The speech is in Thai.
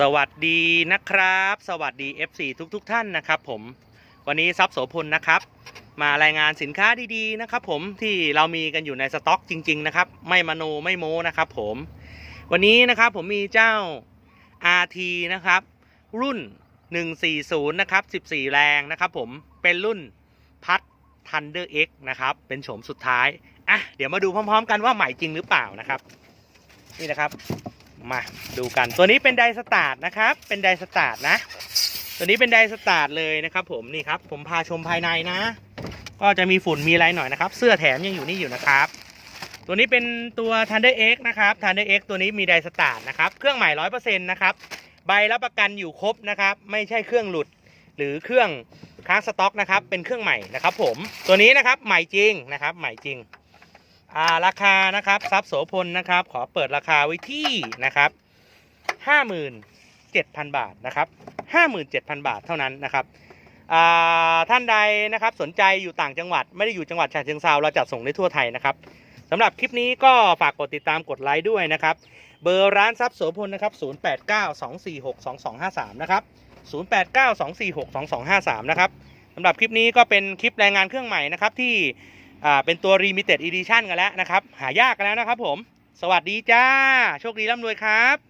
สวัสดีนะครับ สวัสดี FC ทุกทท่านนะครับ ผมวันนี้ซับโสพลนะครับ มารายงานสินค้าดีๆนะครับ ผมที่เรามีกันอยู่ในสต็อกจริง ๆ นะครับ ไม่มโนไม่โมนะครับ ผมวันนี้นะครับผมมีเจ้า RT นะครับ รุ่น 140 นะครับ 14 แรงนะครับ ผมเป็นรุ่นพัด Thunder X นะครับเป็นโฉมสุดท้ายอะเดี๋ยวมาดูพร้อม ๆ กันว่าใหม่จริงหรือเปล่านะครับ นี่นะครับ มาดูกันตัวนี้เป็นไดสตาร์ทนะครับ เป็นไดสตาร์ทนะ ตัวนี้เป็นไดสตาร์ทเลยนะครับผมนี่ครับ ผมพาชมภายในนะ ก็จะมีฝุ่นมีอะไรหน่อยนะครับ เสื้อแถมยังอยู่นี่อยู่นะครับ ตัวนี้เป็นตัว Thunder X นะครับ Thunder X ตัวนี้มีไดสตาร์ทนะครับ เครื่องใหม่ร้อยเปอร์เซ็นต์นะครับ ใบรับประกันอยู่ครบนะครับ ไม่ใช่เครื่องหลุดหรือเครื่องค้างสต็อกนะครับ เป็นเครื่องใหม่นะครับ ผม ตัวนี้นะครับใหม่จริงนะครับ ใหม่จริง อ่าราคานะครับทรัพย์โสพลนะครับ ขอเปิดราคาไว้ที่นะครับห้าหมื่นเจ็ดพันบาทนะครับห้าหมื่นเจ็ดพันบาทเท่านั้นนะครับท่านใดนะครับสนใจอยู่ต่างจังหวัดไม่ได้อยู่จังหวัดฉะเชิงเซาเราจัดส่งได้ทั่วไทยนะครับสำหรับคลิปนี้ก็ฝากกดติดตามกดไลค์ด้วยนะครับ เบอร์ร้านทรัพย์โสพลนะครับ 0892462253 นะครับ 0892462253 นะครับสำหรับคลิปนี้ก็เป็นคลิปแรายงานเครื่องใหม่นะครับที่ อ่าเป็นตัว Limited Edition กันแล้วนะครับ หายากกันแล้วนะครับผม สวัสดีจ้า โชคดีร่ำรวยครับ